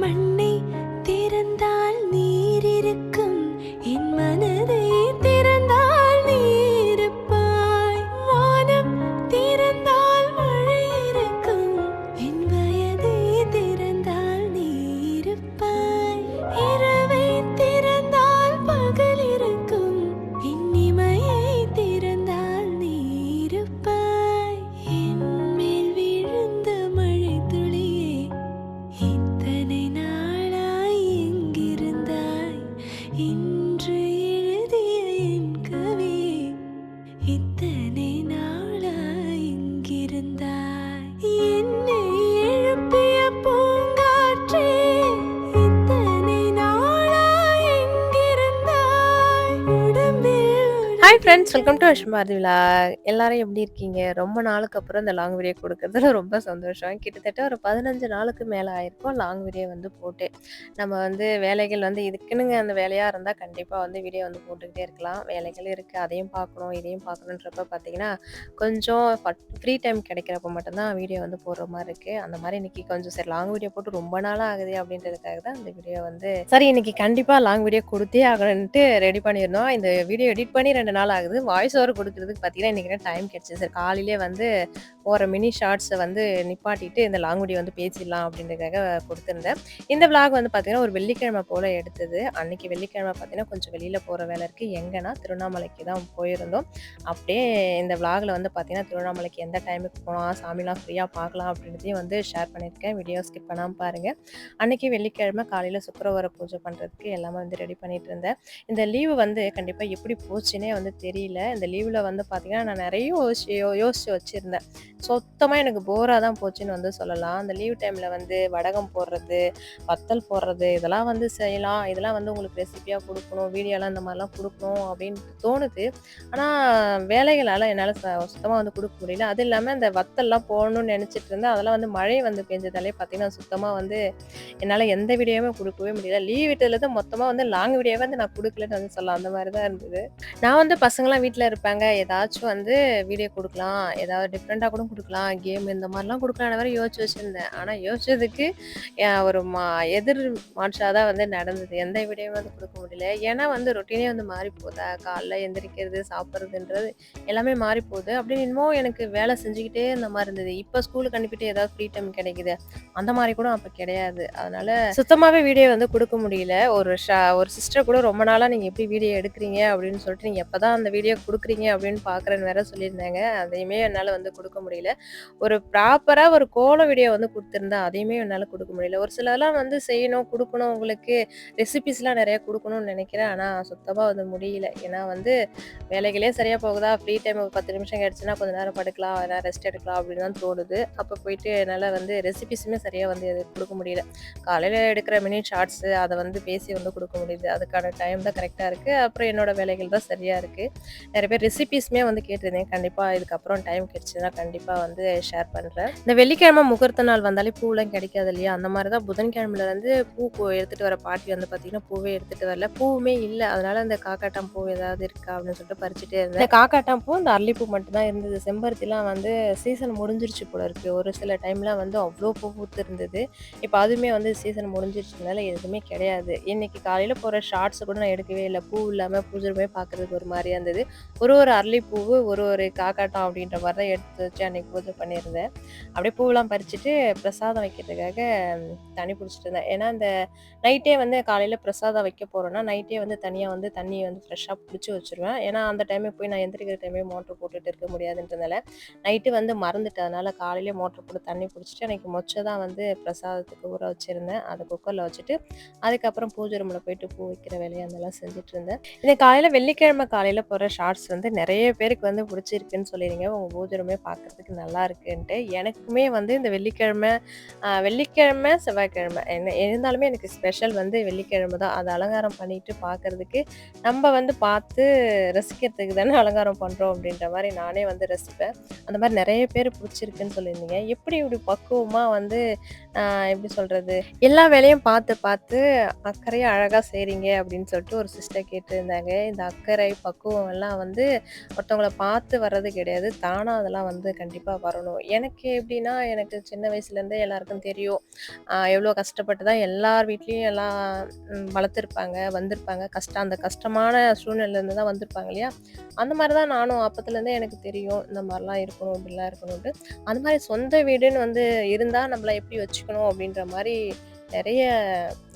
மண்ணை திறந்தால் friend friends welcome to அஷ்மாரதி விழா எல்லாரும் எப்படி இருக்கீங்க? ரொம்ப நாளுக்கு அப்புறம் இந்த லாங் வீடியோ கொடுக்கறதுல ரொம்ப சந்தோஷம். கிட்டத்தட்ட ஒரு பதினஞ்சு நாளுக்கு மேலே ஆயிருக்கும் லாங் வீடியோ வந்து போட்டு. நம்ம வந்து வேலைகள் வந்து இதுக்குன்னுங்க அந்த வேலையாக இருந்தால் கண்டிப்பாக வந்து வீடியோ வந்து போட்டுக்கிட்டே இருக்கலாம். வேலைகள் இருக்குது அதையும் பார்க்கணும் இதையும் பார்க்கணுன்றப்ப பார்த்தீங்கன்னா கொஞ்சம் ஃப்ரீ டைம் கிடைக்கிறப்ப மட்டும்தான் வீடியோ வந்து போடுற மாதிரி இருக்குது அந்த மாதிரி இன்னைக்கு கொஞ்சம் சரி லாங் வீடியோ போட்டு ரொம்ப நாளாக ஆகுது அப்படின்றதுக்காக தான் அந்த வீடியோ வந்து சரி இன்னைக்கு கண்டிப்பாக லாங் வீடியோ கொடுத்தே ஆகணுன்ட்டு ரெடி பண்ணியிருந்தோம் இந்த வீடியோ எடிட் பண்ணி ரெண்டு நாள் ஆகுது. வாய்ஸ் ஓவர் கொடுக்குறதுக்கு பார்த்தீங்கன்னா இன்றைக்கி டைம் கிடச்சிது? சார் காலையிலே வந்து ஒரு மினி ஷார்ட்ஸை வந்து நிப்பாட்டிட்டு இந்த லாங் வீடியோ வந்து பேசிடலாம் அப்படின்றதுக்காக கொடுத்துருந்தேன். இந்த விளாக் வந்து பார்த்தீங்கன்னா ஒரு வெள்ளிக்கிழமை போல் எடுத்தது. அன்னைக்கு வெள்ளிக்கிழமை பார்த்தீங்கன்னா கொஞ்சம் வெளியில் போகிற வேலை இருக்குது எங்கன்னா திருவண்ணாமலைக்கு தான் போயிருந்தோம். அப்படியே இந்த விளாகில் வந்து பார்த்தீங்கன்னா திருவண்ணாமலைக்கு எந்த டைமுக்கு போகலாம் சாமிலாம் ஃப்ரீயாக பார்க்கலாம் அப்படின்றதையும் வந்து ஷேர் பண்ணியிருக்கேன். வீடியோ ஸ்கிப் பண்ணாமல் பாருங்கள் அன்னைக்கு வெள்ளிக்கிழமை காலையில் சுக்கரவார பூஜை பண்ணுறதுக்கு எல்லாமே வந்து ரெடி பண்ணிட்டு இருந்தேன். இந்த லீவு வந்து கண்டிப்பாக எப்படி போச்சுன்னே வந்து தெரியல. இந்த லீவில் வந்து பார்த்தீங்கன்னா நான் நிறைய யோசிச்சு யோ- யோசிச்சு வச்சுருந்தேன். சுத்தமாக எனக்கு போராக தான் போச்சுன்னு வந்து சொல்லலாம். அந்த லீவ் டைமில் வந்து வடகம் போடுறது வத்தல் போடுறது இதெல்லாம் வந்து செய்யலாம். இதெல்லாம் வந்து உங்களுக்கு ரெசிபியாக கொடுக்கணும் வீடியோலாம் இந்த மாதிரிலாம் கொடுக்கணும் அப்படின்னு தோணுது. ஆனால் வேலைகளால் என்னால் சுத்தமாக வந்து கொடுக்க முடியல. அது இல்லாமல் இந்த வத்தல்லாம் போடணும்னு நினச்சிட்டு இருந்தேன். அதெல்லாம் வந்து மழை வந்து பெஞ்சதாலே பார்த்தீங்கன்னா சுத்தமாக வந்து என்னால் எந்த வீடியோவுமே கொடுக்கவே முடியல. லீவ் விட்டதுலேருந்து மொத்தமாக வந்து லாங் வீடியோவே வந்து நான் கொடுக்கலன்னு வந்து சொல்லலாம். அந்த மாதிரி தான் இருந்தது. நான் வந்து பசங்களாம் வீட்டில் இருப்பாங்க. ஏதாச்சும் வந்து வீடியோ கொடுக்கலாம். ஏதாவது டிஃப்ரெண்ட்டாக கூட கொடுக்கலாம். கேம் இந்த மாதிரிலாம் கொடுக்கலாம் வேறு யோசிச்சு வச்சுருந்தேன். ஆனால் யோசிச்சதுக்கு ஒரு மா எதிர் மாற்றாக தான் வந்து நடந்தது. எந்த வீடியோவும் வந்து கொடுக்க முடியல. ஏன்னா வந்து ரொட்டீனே வந்து மாறி போதா? காலைல எந்திரிக்கிறது சாப்பிட்றதுன்றது எல்லாமே மாறி போகுது. அப்படின்னு இன்னமும் எனக்கு வேலை செஞ்சுக்கிட்டே இந்த மாதிரி இருந்தது. இப்போ ஸ்கூலுக்கு அனுப்பிட்டு ஏதாவது ஃப்ரீ டைம் கிடைக்குது. அந்த மாதிரி கூட அப்போ கிடையாது. அதனால சுத்தமாகவே வீடியோ வந்து கொடுக்க முடியல. ஒரு ஷா ஒரு சிஸ்டர் கூட ரொம்ப நாளாக நீங்கள் எப்படி வீடியோ எடுக்கிறீங்க அப்படின்னு சொல்லிட்டு நீங்கள் எப்போ தான் அந்த வீடியோ கொடுக்குறீங்க அப்படின்னு பார்க்குறேன்னு வேற சொல்லியிருந்தாங்க. அதையுமே என்னால் வந்து கொடுக்க முடியல. ஒரு ப்ராப்பராக ஒரு கோல வீடியோ வந்து கொடுத்துருந்தா அதையுமே என்னால் கொடுக்க முடியல. ஒரு சிலதெல்லாம் வந்து செய்யணும் கொடுக்கணும் உங்களுக்கு ரெசிபிஸ்லாம் நிறைய கொடுக்கணும்னு நினைக்கிறேன். ஆனால் சுத்தமாக வந்து முடியல. ஏன்னா வந்து வேலைகளே சரியாக போகுதா? ஃப்ரீ டைம் ஒரு பத்து நிமிஷம் கிடச்சுன்னா கொஞ்சம் நேரம் படுக்கலாம் ஏதாவது ரெஸ்ட் எடுக்கலாம் அப்படின்னு தான் தோணுது. அப்போ போயிட்டு என்னால் வந்து ரெசிபிஸுமே சரியாக வந்து கொடுக்க முடியல. காலையில் எடுக்கிற மினி ஷார்ட்ஸு அதை வந்து பேசி வந்து கொடுக்க முடியுது. அதுக்கான டைம் தான் கரெக்டாக இருக்குது அப்புறம் என்னோட வேலைகள் தான் சரியாக இருக்குது நிறைய பேர் ரெசிபிஸுமே வந்து கேட்டிருந்தேன். கண்டிப்பாக இதுக்கப்புறம் டைம் கிடச்சுன்னா கண்டிப்பாக வந்து ஷேர் பண்ணுறேன் இந்த வெள்ளிக்கிழமை முகூர்த்த நாள் வந்தாலே பூலாம் கிடைக்காது இல்லையா? அந்த மாதிரி தான் புதன்கிழமையில இருந்து பூ கொ- எடுத்துகிட்டு வர பாட்டி வந்து பார்த்தீங்கன்னா பூவே எடுத்துகிட்டு வரல. பூவுமே இல்லை. அதனால இந்த காக்காட்டாம் பூ ஏதாவது இருக்கா அப்படின்னு சொல்லிட்டு பறிச்சுட்டே இருந்தேன். இந்த காக்காட்டாம் பூ இந்த அரளிப்பூ மட்டும்தான் இருந்தது. செம்பருத்திலாம் வந்து சீசன் முடிஞ்சிருச்சு போல இருக்கு. ஒரு சில டைம்லாம் வந்து அவ்வளோ பூ பூத்து இருந்தது இப்போ அதுவுமே வந்து சீசன் முடிஞ்சிருச்சுனால எதுவுமே கிடையாது. இன்னைக்கு காலையில் போகிற ஷார்ட்ஸ் கூட நான் எடுக்கவே இல்லை. பூ இல்லாமல் பூஜை பார்க்கறதுக்கு ஒரு மாதிரியா இருந்தது. ஒரு ஒரு அரளிப்பூவு ஒரு ஒரு காக்காட்டம் அப்படின்ற மாதிரி தான் எடுத்து வச்சு அன்னைக்கு பூஜை பண்ணியிருந்தேன். அப்படியே பூவெல்லாம் பறிச்சுட்டு பிரசாதம் வைக்கிறதுக்காக தண்ணி பிடிச்சிட்டு இருந்தேன். ஏன்னா இந்த நைட்டே வந்து காலையில் பிரசாதம் வைக்க போகிறோன்னா நைட்டே வந்து தனியாக வந்து தண்ணி வந்து ஃப்ரெஷ்ஷாக பிடிச்சி வச்சிருவேன். ஏன்னா அந்த டைமே போய் நான் எந்திரிக்கிற டைமே மோட்டர் போட்டுட்டு இருக்க முடியாதுன்றதுனால நைட்டு வந்து மறந்துட்டதுனால காலையிலே மோட்டர் போட்டு தண்ணி பிடிச்சிட்டு அன்னைக்கு மொச்சை தான் வந்து பிரசாதத்துக்கு ஊற வச்சுருந்தேன். அதை குக்கரில் வச்சுட்டு அதுக்கப்புறம் பூஜை ரூமில் போயிட்டு பூ வைக்கிற வேலையை அதெல்லாம் செஞ்சுட்டு இருந்தேன். இந்த காலையில் வெள்ளிக்கிழமை காலையில் போகிற ஷார்ட்ஸ் வந்து நிறைய பேருக்கு வந்து பிடிச்சிருக்குன்னு சொல்லிடுங்க உங்கள் பூஜரமே பார்க்கறதுக்கு நல்லா இருக்குன்ட்டு எனக்குமே வந்து இந்த வெள்ளிக்கிழமை வெள்ளிக்கிழமை செவ்வாய்க்கிழமை என்ன இருந்தாலுமே எனக்கு ஸ்பெஷல் வந்து வெள்ளிக்கிழமை தான். அதை அலங்காரம் பண்ணிட்டு பார்க்கறதுக்கு நம்ம வந்து பார்த்து ரசிக்கிறதுக்கு தானே அலங்காரம் பண்ணுறோம் அப்படின்ற மாதிரி நானே வந்து ரசிப்பேன். அந்த மாதிரி நிறைய பேர் பிடிச்சிருக்குன்னு சொல்லியிருந்தீங்க. எப்படி இப்படி பக்குவமாக வந்து எப்படி சொல்கிறது எல்லா வேலையும் பார்த்து பார்த்து அக்கறையாக அழகாக செய்கிறீங்க அப்படின்னு சொல்லிட்டு ஒரு சிஸ்டர் கேட்டிருந்தாங்க. இந்த அக்கறை பக்குவம் எல்லாம் அதெல்லாம் வந்து ஒருத்தவங்கள பார்த்து வர்றது கிடையாது. தானாக அதெல்லாம் வந்து கண்டிப்பாக வரணும். எனக்கு எப்படின்னா, எனக்கு சின்ன வயசுலேருந்தே எல்லாருக்கும் தெரியும். எவ்வளோ கஷ்டப்பட்டு தான் எல்லார் வீட்லேயும் எல்லாம் வளர்த்துருப்பாங்க, வந்திருப்பாங்க. கஷ்டம் அந்த கஷ்டமான சூழ்நிலையிலேருந்து தான் வந்திருப்பாங்க இல்லையா? அந்த மாதிரி தான் நானும் அப்பத்துலேருந்தே எனக்கு தெரியும். இந்த மாதிரிலாம் இருக்கணும், இப்படிலாம் இருக்கணும்ட்டு அந்த மாதிரி சொந்த வீடுன்னு வந்து இருந்தால் நம்மளை எப்படி வச்சுக்கணும் அப்படின்ற மாதிரி நிறைய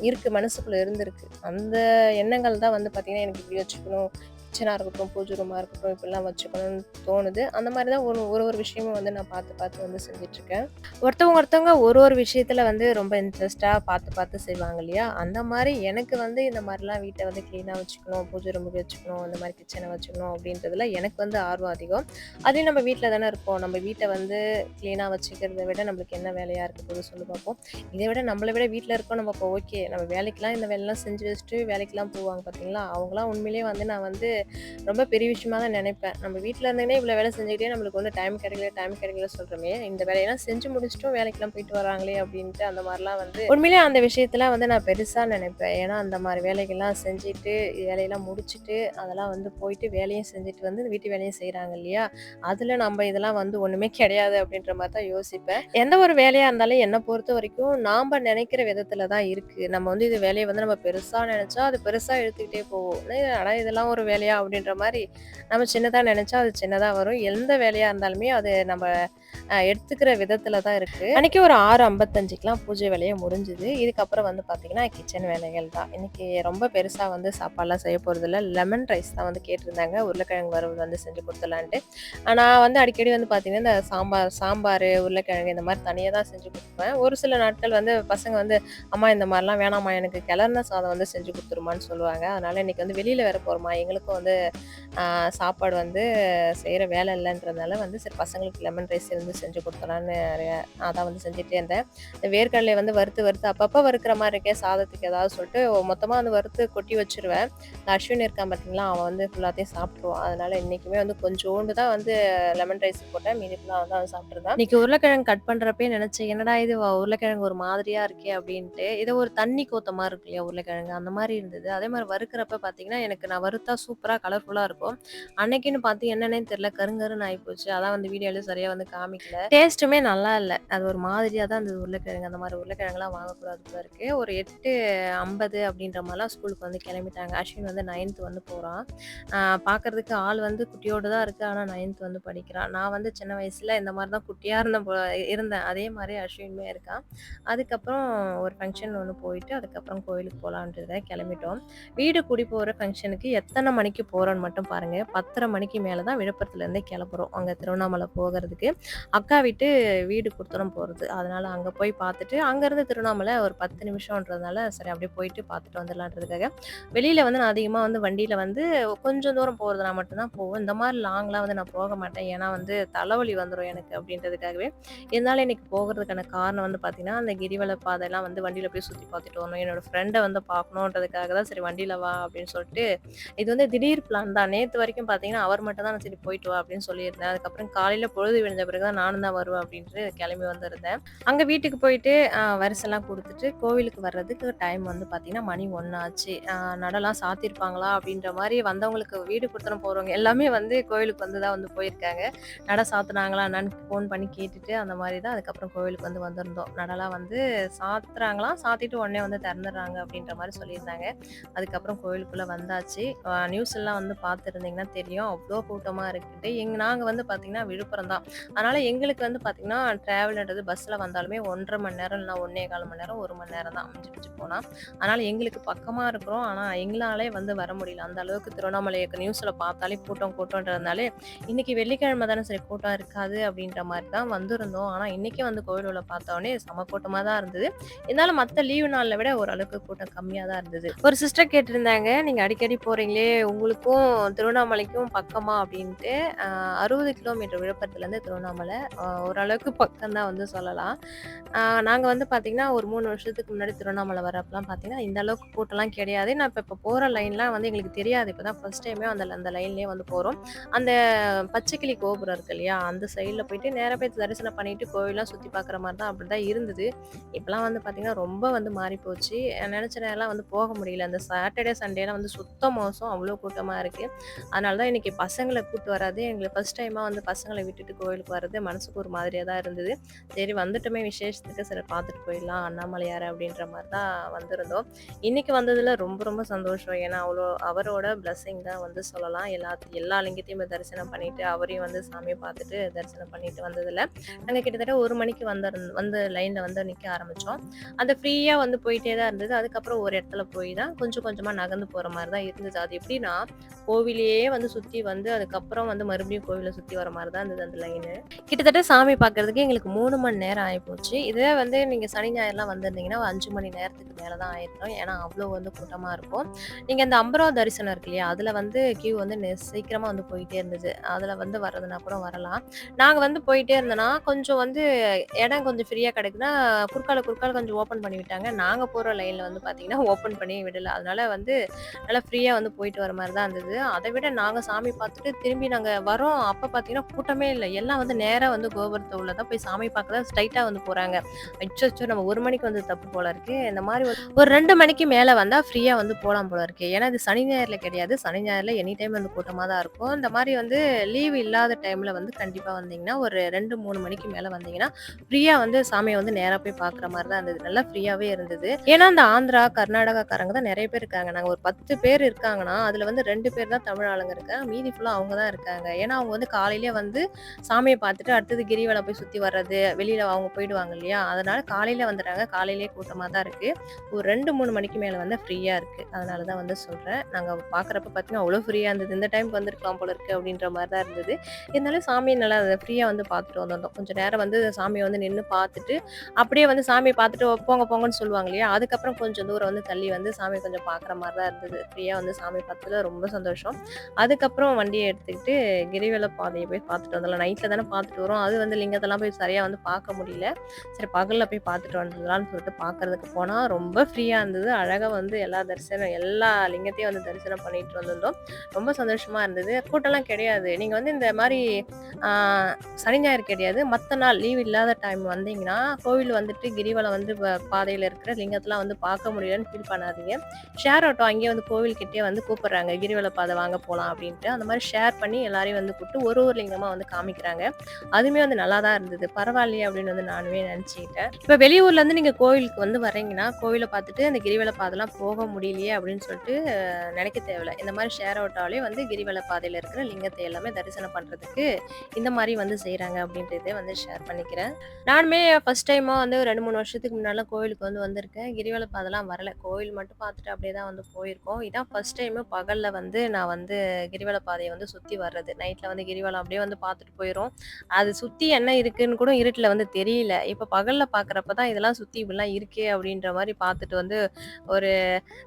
இருக்குது மனசுக்குள்ளே இருந்திருக்கு. அந்த எண்ணங்கள் தான் வந்து பார்த்திங்கன்னா எனக்கு இப்படி வச்சுக்கணும். கிச்சனாக இருக்கட்டும், பூஜை ரூமாக இருக்கட்டும், இப்படிலாம் வச்சுக்கணும்னு தோணுது. அந்த மாதிரி தான் ஒரு ஒரு ஒரு விஷயமும் வந்து நான் பார்த்து பார்த்து வந்து செஞ்சிட்ருக்கேன் ஒருத்தவங்க ஒருத்தவங்க ஒரு ஒரு விஷயத்தில் வந்து ரொம்ப இன்ட்ரெஸ்ட்டாக பார்த்து பார்த்து செய்வாங்க இல்லையா? அந்த மாதிரி எனக்கு வந்து இந்த மாதிரிலாம் வீட்டை வந்து க்ளீனாக வச்சுக்கணும், பூஜை ரூமுக்கு வச்சுக்கணும், இந்த மாதிரி கிச்சனை வச்சுக்கணும் அப்படின்றதுல எனக்கு வந்து ஆர்வம் அதிகம். அதையும் நம்ம வீட்டில் தானே இருப்போம் நம்ம வீட்டை வந்து க்ளீனாக வச்சுக்கிறத விட நம்மளுக்கு என்ன வேலையாக இருக்க சொல்லி பார்ப்போம். இதை விட நம்மளை விட வீட்டில் இருக்கோம் நம்ம இப்போ ஓகே. நம்ம வேலைக்கெல்லாம் இந்த வேலைலாம் செஞ்சு வச்சுட்டு வேலைக்கெலாம் போவாங்க பார்த்தீங்களா? அவங்களாம் உண்மையிலேயே வந்து நான் வந்து ரொம்ப பெரிய விஷயமா தான் நினைப்பேன் நம்ம வீட்டில் இருந்துக்கினே இவ்வளோ வேலை செஞ்சுக்கிட்டே நம்மளுக்கு வந்து டைம் கிடைக்கல, டைம் கிடைக்கல சொல்றோமே, இந்த வேலையெல்லாம் செஞ்சு முடிச்சுட்டும் வேலைக்கெல்லாம் போயிட்டு வராங்களே அப்படின்ட்டு அந்த மாதிரிலாம் வந்து உண்மையிலேயே அந்த விஷயத்தலாம் வந்து நான் பெருசா நினைப்பேன் ஏன்னா அந்த மாதிரி வேலைகள்லாம் செஞ்சுட்டு, வேலையெல்லாம் முடிச்சுட்டு, அதெல்லாம் வந்து போயிட்டு வேலையும் செஞ்சுட்டு வந்து வீட்டு வேலையும் செய்றாங்க இல்லையா? அதுல நம்ம இதெல்லாம் வந்து ஒண்ணுமே கிடையாது அப்படின்ற மாதிரி தான் யோசிப்பேன். எந்த ஒரு வேலையா இருந்தாலும் என்ன பொறுத்தவரைக்கும் நாம நினைக்கிற விதத்தில் தான் இருக்கு. நம்ம வந்து இது வேலையை வந்து நம்ம பெருசா நினச்சா அது பெருசா இழுத்துக்கிட்டே போகும். ஆனால் இதெல்லாம் ஒரு வேலையா அப்படின்ற மாதிரி நம்ம சின்னதா நினச்சா அது சின்னதா வரும். எந்த வேலையா இருந்தாலுமே அது நம்ம எடுத்துக்கிற விதத்துல தான் இருக்கு. அன்னைக்கு ஒரு 6:55க்குலாம் பூஜை வேலையை முடிஞ்சுது. இதுக்கப்புறம் வந்து பார்த்தீங்கன்னா, கிச்சன் வேலைகள் தான். இன்னைக்கு ரொம்ப பெருசாக வந்து சாப்பாடுலாம் செய்ய போகிறதில்ல லெமன் ரைஸ் தான் வந்து கேட்டிருந்தாங்க. உருளைக்கிழங்கு வறுவல் வந்து செஞ்சு கொடுத்துலான்ட்டு நான் வந்து அடிக்கடி வந்து பார்த்தீங்கன்னா, இந்த சாம்பார் சாம்பார் உருளைக்கிழங்கு இந்த மாதிரி தனியாக தான் செஞ்சு கொடுப்பேன் ஒரு சில நாட்கள் வந்து பசங்க வந்து, "அம்மா இந்த மாதிரிலாம் வேணாம்மா எனக்கு கிளர்ன சாதம் வந்து செஞ்சு கொடுத்துருமான்னு சொல்லுவாங்க. அதனால இன்னைக்கு வந்து வெளியில் வேற போகிறோமா எங்களுக்கும் வந்து சாப்பாடு வந்து செய்கிற வேலை இல்லைன்றதுனால வந்து சரி பசங்களுக்கு லெமன் ரைஸ் வந்து செஞ்சு குடுத்துடலான்னு அதான் வந்து செஞ்சுட்டே இருந்தேன். இந்த வேர்க்கடலையை வந்து வறுத்து வறுத்து அப்பப்போ வறுக்கிற மாதிரி இருக்கே சாதத்துக்கு ஏதாவது சொல்லிட்டு மொத்தமாக வந்து வறுத்து கொட்டி வச்சிருவேன் இந்த அஸ்வின் இருக்கான் பார்த்தீங்களா, அவன் வந்து ஃபுல்லாத்தையும் சாப்பிட்ருவான் அதனால இன்னைக்குமே வந்து கொஞ்சோண்டு தான் வந்து லெமன் ரைஸ் போட்டேன். மீதி வந்து அவன் சாப்பிட்ருந்தான் இன்னைக்கு உருளைக்கிழங்கு கட் பண்ணுறப்பே நினச்சேன் என்னடா இது உருளைக்கிழங்கு ஒரு மாதிரியாக இருக்கே அப்படின்ட்டு. இதை ஒரு தண்ணி கோத்த மாரி இருக்கு இல்லையா உருளைக்கிழங்கு, அந்த மாதிரி இருந்தது. அதே மாதிரி வறுக்கிறப்ப பார்த்தீங்கன்னா, எனக்கு நான் வறுத்தா சூப்பராக கலர்ஃபுல்லாக இருக்கும். அன்னைக்குன்னு பார்த்து என்னன்னே தெரியல கருங்கருன்னு ஆகிப்போச்சு அதான் வந்து வீடியோவில் சரியாக வந்து காமி காமிக்கல. டேஸ்ட்டுமே நல்லா இல்லை அது ஒரு மாதிரியாக தான் இருந்தது உருளைக்கிழங்கு. அந்த மாதிரி உருளைக்கிழங்குலாம் வாங்கக்கூடாது போல இருக்கு. ஒரு 8:50 அப்படின்ற மாதிரிலாம் ஸ்கூலுக்கு வந்து கிளம்பிட்டாங்க. அஸ்வின் வந்து நைன்த்து வந்து போகிறான் பார்க்கறதுக்கு ஆள் வந்து குட்டியோடு தான் இருக்கு. ஆனா 9த் வந்து படிக்கிறான். நான் வந்து சின்ன வயசில் இந்த மாதிரி தான் குட்டியாக இருந்த போ இருந்தேன். அதே மாதிரி அஸ்வினுமே இருக்கான். அதுக்கப்புறம் ஒரு ஃபங்க்ஷன் ஒன்று போயிட்டு, அதுக்கப்புறம் கோயிலுக்கு போகலான்றதை கிளம்பிட்டோம். வீடு குடி போகிற ஃபங்க்ஷனுக்கு எத்தனை மணிக்கு போகிறோன்னு மட்டும் பாருங்கள் பத்தரை மணிக்கு மேலே தான் விழுப்புரத்துலேருந்தே கிளம்புறோம். அங்கே திருவண்ணாமலை போகிறதுக்கு அக்கா விட்டு வீடு கொடுத்துடும் போகிறது அதனால அங்கே போய் பார்த்துட்டு, அங்கேருந்து திருவண்ணாமலை ஒரு 10 நிமிஷம்ன்றதுனால சரி அப்படியே போயிட்டு பார்த்துட்டு வந்துடலான்றதுக்காக, வெளியில் வந்து நான் அதிகமாக வந்து வண்டியில் வந்து கொஞ்சம் தூரம் போகிறதுனா மட்டும்தான் போவோம் போவேன். இந்த மாதிரி லாங்லாம் வந்து நான் போக மாட்டேன். ஏன்னா வந்து தலைவலி வந்துடும் எனக்கு அப்படின்றதுக்காகவே. இருந்தாலும் எனக்கு போகிறதுக்கான காரணம் வந்து பார்த்தீங்கன்னா, அந்த கிரிவல பாதையெல்லாம் வந்து வண்டியில் போய் சுற்றி பார்த்துட்டு வரணும். என்னோடய ஃப்ரெண்டை வந்து பார்க்கணுன்றதுக்காக தான் சரி வண்டியில் வா அப்படின்னு சொல்லிட்டு, இது வந்து திடீர் பிளான் தான். நேற்று வரைக்கும் பார்த்தீங்கன்னா, அவர் மட்டும் தான் நான் சரி போயிட்டு வா அப்படின்னு சொல்லியிருந்தேன். அதுக்கப்புறம் காலையில் பொழுது விழுந்த பிறகு தான் நானும் தான் வருவேன் அப்படின்ட்டு கிளம்பி வந்திருந்தேன். அங்கே வீட்டுக்கு போயிட்டு வரிசெல்லாம் கொடுத்துட்டு கோவிலுக்கு வர்றதுக்கு டைம் வந்து பார்த்தீங்கன்னா, மணி ஒன்று ஆச்சு. நடலாம் சாத்தியிருப்பாங்களா அப்படின்ற மாதிரி வந்தவங்களுக்கு வீடு குடுத்தனம் போகிறவங்க எல்லாமே வந்து கோவிலுக்கு வந்து தான் வந்து போயிருக்காங்க. நட சாத்துனாங்களா என்னன்னு ஃபோன் பண்ணி கேட்டுட்டு அந்த மாதிரி தான் அதுக்கப்புறம் கோவிலுக்கு வந்து வந்திருந்தோம். நடலாம் வந்து சாத்துறாங்களாம். சாத்திட்டு உடனே வந்து திறந்துடுறாங்க அப்படின்ற மாதிரி சொல்லியிருந்தாங்க. அதுக்கப்புறம் கோவிலுக்குள்ளே வந்தாச்சு. நியூஸ் எல்லாம் வந்து பார்த்துருந்தீங்கன்னா தெரியும். அவ்வளோ கூட்டமாக இருக்குது எங் நாங்கள் வந்து பார்த்தீங்கன்னா விழுப்புரம் தான். அதனால் எங்களுக்கு வந்து பார்த்தீங்கன்னா, டிராவல்ன்றது பஸ்ஸில் வந்தாலுமே 1 1/2 மணி நேரம் இல்லைனா ஒன்றே கால் மணி நேரம், ஒரு மணி நேரம் தான் அமைஞ்சு வச்சு போனால் அதனால் எங்களுக்கு பக்கமாக இருக்கிறோம். ஆனால் எங்களாலே வந்து வர முடியல. அந்த அளவுக்கு திருவண்ணாமலைய நியூஸில் பார்த்தாலே கூட்டம் கூட்டம்ன்றதுனாலே, இன்னைக்கு வெள்ளிக்கிழமை தானே சரி கூட்டம் இருக்காது அப்படின்ற மாதிரி தான் வந்திருந்தோம். ஆனால் இன்னைக்கே வந்து கோவில் உள்ள பார்த்தோன்னே சம கூட்டமாக தான் இருந்தது. இருந்தாலும் மற்ற லீவு நாளில் விட ஓரளவுக்கு கூட்டம் கம்மியாக தான் இருந்தது. ஒரு சிஸ்டர் கேட்டிருந்தாங்க, நீங்கள் அடிக்கடி போகிறீங்களே உங்களுக்கும் திருவண்ணாமலைக்கும் பக்கமா?" அப்படின்ட்டு. அறுபது கிலோமீட்டர் விழுப்புரத்துலேருந்து திருவண்ணாமலை. நம்மளை ஓரளவுக்கு பக்கம் தான் வந்து சொல்லலாம். நாங்கள் வந்து பார்த்தீங்கன்னா, ஒரு மூணு வருஷத்துக்கு முன்னாடி திருவண்ணாமலை வரப்பெல்லாம் பார்த்தீங்கன்னா, இந்த அளவுக்கு கூட்டம்லாம் கிடையாது. நான் இப்போ இப்போ போகிற லைன்லாம் வந்து எங்களுக்கு தெரியாது. இப்போ தான் ஃபர்ஸ்ட் டைமே அந்த அந்த லைன்லேயே வந்து போகிறோம் அந்த பச்சைக்கிளி கோபுரம் இருக்கு இல்லையா? அந்த சைடில் போயிட்டு நேராக போய் தரிசனம் பண்ணிட்டு கோவிலாம் சுற்றி பார்க்குற மாதிரி தான் அப்படிதான் இருந்தது. இப்போலாம் வந்து பார்த்தீங்கன்னா, ரொம்ப வந்து மாறி போச்சு. நேரம்லாம் வந்து போக முடியல. அந்த சாட்டர்டே, சண்டேலாம் வந்து சுத்த மோசம். அவ்வளோ கூட்டமாக இருக்கு. அதனால தான் இன்னைக்கு பசங்களை கூட்டு வராது. எங்களுக்கு ஃபஸ்ட் டைமாக வந்து பசங்களை விட்டுட்டு கோவிலுக்கு வர்றது மனசுக்கு ஒரு மாதிரியாக தான் இருந்தது. சரி வந்துட்டோமே விசேஷத்துக்கு சரி பார்த்துட்டு போயிடலாம் அண்ணாமலையார் அப்படின்ற மாதிரி தான் வந்திருந்தோம். இன்னைக்கு வந்ததில் ரொம்ப ரொம்ப சந்தோஷம். ஏன்னா, அவ்வளோ அவரோட பிளஸ்ஸிங் தான் வந்து சொல்லலாம். எல்லா எல்லா லிங்கத்தையுமே தரிசனம் பண்ணிட்டு, அவரையும் வந்து சாமியை பார்த்துட்டு தரிசனம் பண்ணிட்டு வந்ததில் நாங்கள் கிட்டத்தட்ட ஒரு மணிக்கு வந்து வந்து லைனில் வந்து நிற்க ஆரம்பித்தோம் அந்த ஃப்ரீயாக வந்து போயிட்டே தான் இருந்தது. அதுக்கப்புறம் ஒரு இடத்துல போய் தான் கொஞ்சம் கொஞ்சமாக நகர்ந்து போகிற மாதிரி தான் இருந்தது. அது எப்படின்னா, கோவிலையே வந்து சுற்றி வந்து அதுக்கப்புறம் வந்து மறுபடியும் கோவிலை சுற்றி வர மாதிரி தான் இருந்தது அந்த லைனு. கிட்டத்தட்ட சாமி பார்க்கறதுக்கு எங்களுக்கு மூணு மணி நேரம் ஆகிப்போச்சு இதே வந்து நீங்கள் சனி, ஞாயிறுலாம் வந்திருந்தீங்கன்னா, அஞ்சு மணி நேரத்துக்கு மேலே தான் ஆயிருக்கும். ஏன்னா, அவ்வளோ வந்து கூட்டமாக இருக்கும். நீங்கள் அந்த அம்பரோ தரிசனம் இருக்கு இல்லையா? அதில் வந்து கியூ வந்து நெ வந்து போயிட்டே இருந்தது. அதில் வந்து வர்றதுனா கூட வரலாம். நாங்கள் வந்து போயிட்டே இருந்தோன்னா கொஞ்சம் வந்து இடம் கொஞ்சம் ஃப்ரீயாக கிடைக்குதுன்னா, குறுக்கால குறுக்கால கொஞ்சம் ஓப்பன் பண்ணி விட்டாங்க. நாங்கள் போகிற லைனில் வந்து பார்த்தீங்கன்னா, ஓப்பன் பண்ணி விடல. அதனால வந்து நல்லா ஃப்ரீயாக வந்து போயிட்டு வர மாதிரி தான் இருந்தது. அதை விட நாங்கள் சாமி பார்த்துட்டு திரும்பி நாங்கள் வரோம். அப்போ பார்த்தீங்கன்னா, கூட்டமே இல்லை எல்லாம் வந்து நேராக வந்து கோபுரத்தை உள்ள தான் போய் சாமி பார்க்க தான் வந்து போகிறாங்க அச்சச்சோ! நம்ம ஒரு மணிக்கு வந்து தப்பு போல இருக்கு. இந்த மாதிரி ஒரு ரெண்டு மணிக்கு மேலே வந்தால் ஃப்ரீயாக வந்து போகலாம் போல இருக்கு. ஏன்னா, இது சனி, ஞாயிறுல கிடையாது. சனி, ஞாயிறில் எனி டைம் வந்து கூட்டமாக தான் இருக்கும். இந்த மாதிரி வந்து லீவ் இல்லாத டைமில் வந்து கண்டிப்பாக வந்தீங்கன்னா, ஒரு 2, 3 மணிக்கு மேலே வந்தீங்கன்னா, ஃப்ரீயாக வந்து சாமியை வந்து நேராக போய் பார்க்குற மாதிரி தான் இருந்தது. நல்லா ஃப்ரீயாகவே இருந்தது. ஏன்னா, அந்த ஆந்திரா, கர்நாடகாக்காரங்க தான் நிறைய பேர் இருக்காங்க. நாங்கள் ஒரு 10 பேர் இருக்காங்கன்னா, அதில் வந்து ரெண்டு பேர் தான் தமிழ் ஆளுங்க இருக்காங்க. மீதி ஃபுல்லாக அவங்க தான் இருக்காங்க. ஏன்னா, அவங்க வந்து காலையிலேயே வந்து சாமியை பார்த்துட்டு அடுத்தது கிரிவலம் போய் சுற்றி வர்றது, வெளியில் அவங்க போயிடுவாங்க இல்லையா? அதனால காலையில் வந்துடுறாங்க. காலையிலேயே கூட்டமாக தான் இருக்குது ஒரு 2, 3 மணிக்கு மேலே வந்து ஃப்ரீயாக இருக்குது அதனால தான் வந்து சொல்கிறேன் நாங்கள் பார்க்குறப்ப பார்த்தீங்கன்னா, அவ்வளோ ஃப்ரீயாக இருந்தது. இந்த டைம் வந்திருக்கலாம் போல இருக்குது அப்படின்ற மாதிரி தான் இருந்தது. இருந்தாலும் சாமியை நல்லா ஃப்ரீயாக வந்து பார்த்துட்டு வந்திருந்தோம். கொஞ்சம் நேரம் வந்து சாமியை வந்து நின்று பார்த்துட்டு, அப்படியே வந்து சாமியை பார்த்துட்டு போங்க போங்கன்னு சொல்லுவாங்க இல்லையா? அதுக்கப்புறம் கொஞ்சம் தூரம் வந்து தள்ளி வந்து சாமியை கொஞ்சம் பார்க்குற மாதிரி தான் இருந்தது. ஃப்ரீயாக வந்து சாமி பார்த்ததுல ரொம்ப சந்தோஷம். அதுக்கப்புறம் வண்டியை எடுத்துக்கிட்டு கிரிவல பாதையை போய் பார்த்துட்டு வந்தோம் நைட்டில் தானே பார்த்துட்டு வரோம். அது வந்து லிங்கத்தெல்லாம் போய் சரியாக வந்து பார்க்க முடியல. சரி பகலில் போய் பார்த்துட்டு வந்துடலாம்னு சொல்லிட்டு பார்க்கறதுக்கு போனால் ரொம்ப ஃப்ரீயாக இருந்தது. அழகாக வந்து எல்லா தரிசனம் எல்லா லிங்கத்தையும் வந்து தரிசனம் பண்ணிட்டு வந்திருந்தோம். ரொம்ப சந்தோஷமாக இருந்தது. கூட்டம்லாம் கிடையாது. நீங்கள் வந்து இந்த மாதிரி சனி, ஞாயிறு கிடையாது. மற்ற நாள் லீவ் இல்லாத டைம் வந்தீங்கன்னா, கோவில் வந்துட்டு கிரிவலம் வந்து ப இருக்கிற லிங்கத்தெலாம் வந்து பார்க்க முடியலன்னு ஃபீல் பண்ணாதீங்க. ஷேர் ஆட்டோ அங்கேயே வந்து கோவில்கிட்டே வந்து கூப்பிட்றாங்க கிரிவல பாதை வாங்க போகலாம் அப்படின்ட்டு. அந்த மாதிரி ஷேர் பண்ணி எல்லாரையும் வந்து கூப்பிட்டு ஒரு ஒரு லிங்கமாக வந்து காமிக்கிறாங்க. அதுவுமே வந்து நல்லா தான் இருந்தது. பரவாயில்லையே அப்படின்னு வந்து நானுமே நினச்சிக்கிட்டேன் இப்போ வெளியூர்லேருந்து நீங்க கோவிலுக்கு வந்து வரீங்கன்னா, கோவிலை பார்த்துட்டு அந்த கிரிவல பாதைலாம் போக முடியலையே அப்படின்னு சொல்லிட்டு நினைக்க தேவையில்ல. இந்த மாதிரி ஷேர் அவுட்டாலே வந்து கிரிவல பாதையில இருக்கிற லிங்கத்தை எல்லாமே தரிசனம் பண்றதுக்கு இந்த மாதிரி வந்து செய்கிறாங்க அப்படின்றதே வந்து ஷேர் பண்ணிக்கிறேன். நானுமே ஃபர்ஸ்ட் டைமா வந்து 2, 3 வருஷத்துக்கு முன்னால் கோவிலுக்கு வந்து வந்திருக்கேன். கிரிவல பாதைலாம் வரல. கோவில் மட்டும் பார்த்துட்டு அப்படியே தான் வந்து போயிருக்கோம். இதான் ஃபர்ஸ்ட் டைமு பகல்ல வந்து நான் வந்து கிரிவல பாதையை வந்து சுத்தி வர்றது. நைட்ல வந்து கிரிவலம் அப்படியே வந்து பார்த்துட்டு போயிரும். அது சுத்தி என்ன இருக்குன்னு கூட இருட்டுல வந்து தெரியல. இப்ப பகல்ல பார்க்குறப்ப தான் இதெல்லாம் சுத்தி இப்படிலாம் இருக்கே அப்படின்ற மாதிரி பார்த்துட்டு வந்து ஒரு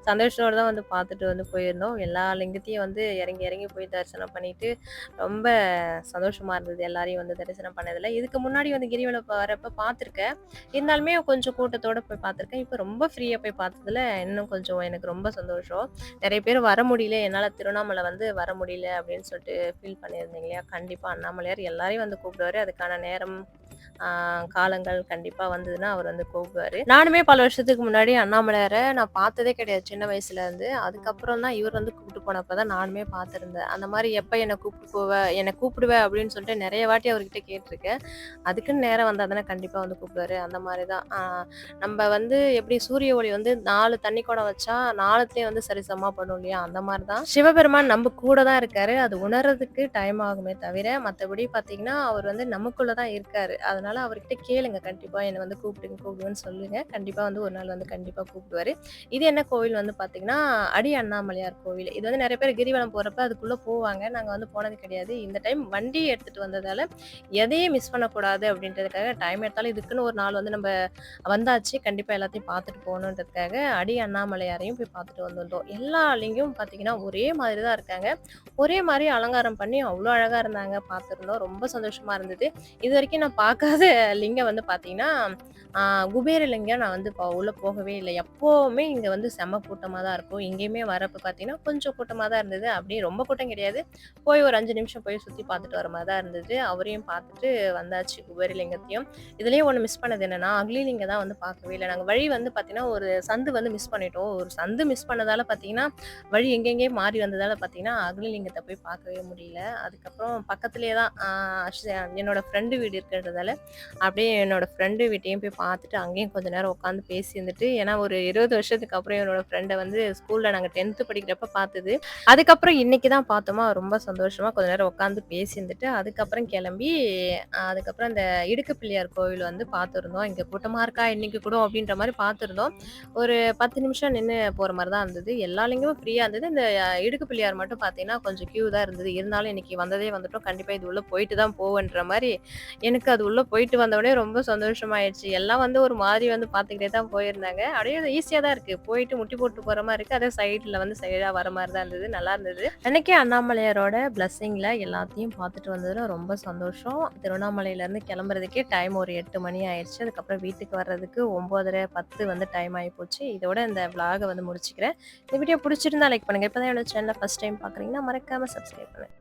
சந்தோஷத்தோட தான் வந்து பார்த்துட்டு வந்து போயிருந்தோம். எல்லா லிங்கத்தையும் வந்து இறங்கி இறங்கி போய் தரிசனம் பண்ணிட்டு, ரொம்ப சந்தோஷமா இருந்தது எல்லாரையும் வந்து தரிசனம் பண்ணதுல. இதுக்கு முன்னாடி வந்து கிரிவலம் வரப்ப பார்த்துருக்கேன். இருந்தாலுமே கொஞ்சம் கூட்டத்தோட போய் பார்த்துருக்கேன். இப்போ ரொம்ப ஃப்ரீயா போய் பார்த்ததுல இன்னும் கொஞ்சம் எனக்கு ரொம்ப சந்தோஷம். நிறைய பேர் வர முடியல. என்னால திருவண்ணாமலை வந்து வர முடியல அப்படின்னு சொல்லிட்டு ஃபீல் பண்ணியிருந்தீங்க இல்லையா? கண்டிப்பா அண்ணாமலையார் எல்லாரையும் வந்து கூப்பிடுவாரு. அதுக்கான நேரம், காலங்கள் கண்டிப்பா வந்ததுன்னா அவர் வந்து கூப்பிடுவாரு. நானுமே பல வருஷத்துக்கு முன்னாடி அண்ணாமலையாரை நான் பார்த்ததே கிடையாது சின்ன வயசுல இருந்து. அதுக்கப்புறம் தான் இவர் வந்து கூப்பிட்டு போனப்போ தான் நானுமே பார்த்துருந்தேன். அந்த மாதிரி எப்ப என்னை கூப்பிட்டு போவ? என்னை கூப்பிடுவ? அப்படின்னு சொல்லிட்டு நிறைய வாட்டி அவர்கிட்ட கேட்டிருக்கேன் அதுக்குன்னு நேரம் வந்தா தானே கண்டிப்பா வந்து கூப்பிடுவாரு. அந்த மாதிரி தான். நம்ம வந்து எப்படி சூரிய ஒளி வந்து நாலு தண்ணி குடம் வச்சா 4த்துலயும் வந்து சரிசமமா பண்ணும் இல்லையா? அந்த மாதிரி தான். சிவபெருமான் நம்ம கூட தான் இருக்காரு. அது உணர்றதுக்கு டைம் ஆகுமே தவிர, மற்றபடி பார்த்தீங்கன்னா, அவர் அவர் வந்து நமக்குள்ள தான் இருக்காரு. அதனால் அதனால அவர்கிட்ட கேளுங்க கண்டிப்பா என்னை வந்து கூப்பிடுங்க கூப்பிடுங்கன்னு சொல்லுங்க. கண்டிப்பா வந்து ஒரு நாள் வந்து கண்டிப்பா கூப்பிடுவாரு. இது என்ன கோவில் வந்து பார்த்தீங்கன்னா, அடி அண்ணாமலையார் கோவில். இது வந்து நிறைய பேர் கிரிவலம் போறப்ப அதுக்குள்ள போவாங்க. நாங்க வந்து போனது கிடையாது. இந்த டைம் வண்டி எடுத்துட்டு வந்ததால, எதையும் மிஸ் பண்ணக்கூடாது அப்படின்றதுக்காக டைம் எடுத்தாலும் இதுக்குன்னு ஒரு நாள் வந்து நம்ம வந்தாச்சு. கண்டிப்பா எல்லாத்தையும் பார்த்துட்டு போகணுன்றதுக்காக அடி அண்ணாமலையாரையும் போய் பார்த்துட்டு வந்திருந்தோம். எல்லா லிங்கமும் பார்த்தீங்கன்னா, ஒரே மாதிரி தான் இருக்காங்க. ஒரே மாதிரி அலங்காரம் பண்ணி அவ்வளோ அழகா இருந்தாங்க. பார்த்துருந்தோம். ரொம்ப சந்தோஷமா இருந்தது. இது வரைக்கும் நான் பார்க்காத லிங்கம் வந்து பார்த்தீங்கன்னா, குபேரலிங்கம் நான் வந்து ப உள்ள போகவே இல்லை எப்பவுமே இங்க வந்து செம்ம கூட்டமா தான் இருக்கும். எங்கேயுமே வரப்ப பார்த்தீங்கன்னா, கொஞ்சம் கூட்டமா தான் இருந்தது. அப்படியே ரொம்ப கூட்டம் கிடையாது. போய் ஒரு அஞ்சு நிமிஷம் போய் சுத்தி பார்த்துட்டு வர மாதிரி தான் இருந்தது. அவரையும் பார்த்துட்டு வந்தாச்சு குபேரலிங்கத்தையும். இதுலேயும் ஒண்ணு மிஸ் பண்ணது என்னன்னா, அக்னிலிங்கம் தான் வந்து பார்க்கவே இல்லை நாங்க வழி வந்து பார்த்தீங்கன்னா, ஒரு சந்து வந்து மிஸ் பண்ணிட்டோம். ஒரு சந்து மிஸ் பண்ணதால பார்த்தீங்கன்னா, வழி எங்கெங்கேயோ மாறி வந்ததால பார்த்தீங்கன்னா, அக்னிலிங்கத்தை போய் பார்க்கவே முடியல. அதுக்கப்புறம் பக்கத்துலேயே தான் என்னோடய என்னோட ஃப்ரெண்டு வீடு இருக்கிறதால, அப்படியே என்னோட ஃப்ரெண்டு வீட்டையும் போய் பார்த்துட்டு, அங்கேயும் கொஞ்ச நேரம் உட்காந்து பேசி இருந்துட்டு ஏன்னா ஒரு 20 வருஷத்துக்கு அப்புறம் என்னோட ஃப்ரெண்டை வந்து ஸ்கூலில் நாங்கள் டென்த்து படிக்கிறப்ப பார்த்தது. அதுக்கப்புறம் இன்னைக்கு தான் பார்த்தோமா, ரொம்ப சந்தோஷமாக கொஞ்ச நேரம் உட்காந்து பேசியிருந்துட்டு அதுக்கப்புறம் கிளம்பி அதுக்கப்புறம் இந்த இடுக்கு பிள்ளையார் கோவில் வந்து பார்த்துருந்தோம். இங்கே கூட்டமாக இருக்கா இன்னைக்கு கூட அப்படின்ற மாதிரி பார்த்துருந்தோம். ஒரு 10 நிமிஷம் நின்று போகிற மாதிரி தான் இருந்தது. எல்லா லிங்கமும் இருந்தது. இந்த இடுக்கு பிள்ளையார் மட்டும் பார்த்தீங்கன்னா, கொஞ்சம் கியூ தான் இருந்தது. இருந்தாலும் இன்னைக்கு வந்ததே வந்துட்டோம். கண்டிப்பாக இது உள்ள போயிட்டு தான் அப்படின்ற மாதிரி எனக்கு அது உள்ள போயிட்டு வந்தோனே ரொம்ப சந்தோஷமாயிடுச்சு. எல்லாம் வந்து ஒரு மாதிரி வந்து பார்த்துக்கிட்டே தான் போயிருந்தாங்க. அப்படியே ஈஸியாக தான் இருக்கு. போயிட்டு முட்டி போட்டு போற மாதிரி இருக்கு. அதே சைடில் வந்து சைடாக வர மாதிரி தான் இருந்தது. நல்லா இருந்தது. அன்னைக்கே அண்ணாமலையாரோட பிளெஸ்ஸிங்ல எல்லாத்தையும் பார்த்துட்டு வந்ததுல ரொம்ப சந்தோஷம். திருவண்ணாமலையிலேருந்து கிளம்புறதுக்கே டைம் ஒரு எட்டு மணி ஆயிடுச்சு அதுக்கப்புறம் வீட்டுக்கு வர்றதுக்கு 9:30, 10 வந்து டைம் ஆயிப்போச்சு. இதோட இந்த விளாக வந்து முடிச்சுக்கிறேன். இந்த வீடியோ பிடிச்சிருந்தா லைக் பண்ணுங்க. இப்போ தான் என்னோட சேனலில் ஃபஸ்ட் டைம் பார்க்குறீங்கன்னா, மறக்காம சப்ஸ்கிரைப் பண்ணுங்க.